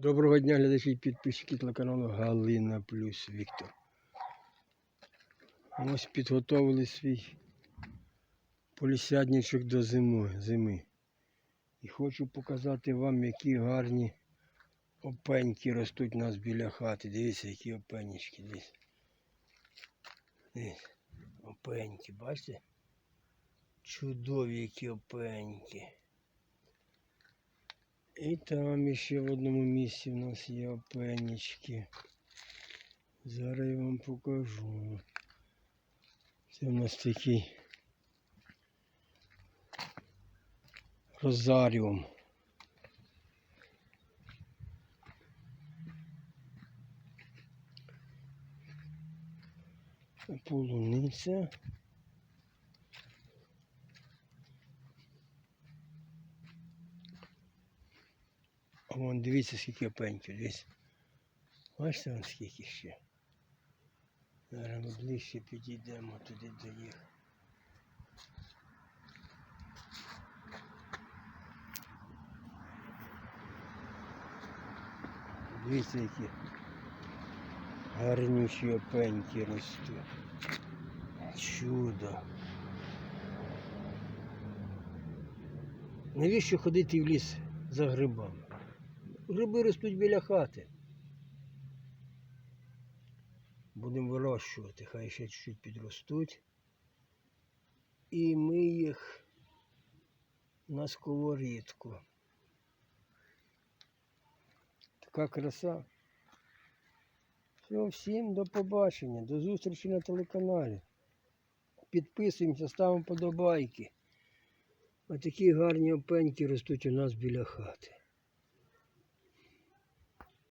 Доброго дня, глядачі і підписчики телеканалу Галина Плюс Віктор. Ось підготовили свій полісядничок до зими. І хочу показати вам, які гарні опеньки ростуть у нас біля хати. Дивіться, які опенічки. Дивіться. Дивіться. Опеньки, бачите? Чудові які опеньки. І там ще в одному місці в нас є опенічки. Зараз я вам покажу. Це в нас такий розаріум. Полуниця. Вон дивіться, скільки опеньків, дивіться. Бачите, вон скільки ще. Зараз ми ближче підійдемо туди до їх. Дивіться, які гарнючі опеньки ростуть. Чудо. Навіщо ходити в ліс за грибами? Гриби ростуть біля хати. Будемо вирощувати, хай ще чуть-чуть підростуть. І ми їх на сковорідку. Така краса. Все, всім до побачення, до зустрічі на телеканалі. Підписуємося, ставимо подобайки. Отакі гарні опеньки ростуть у нас біля хати.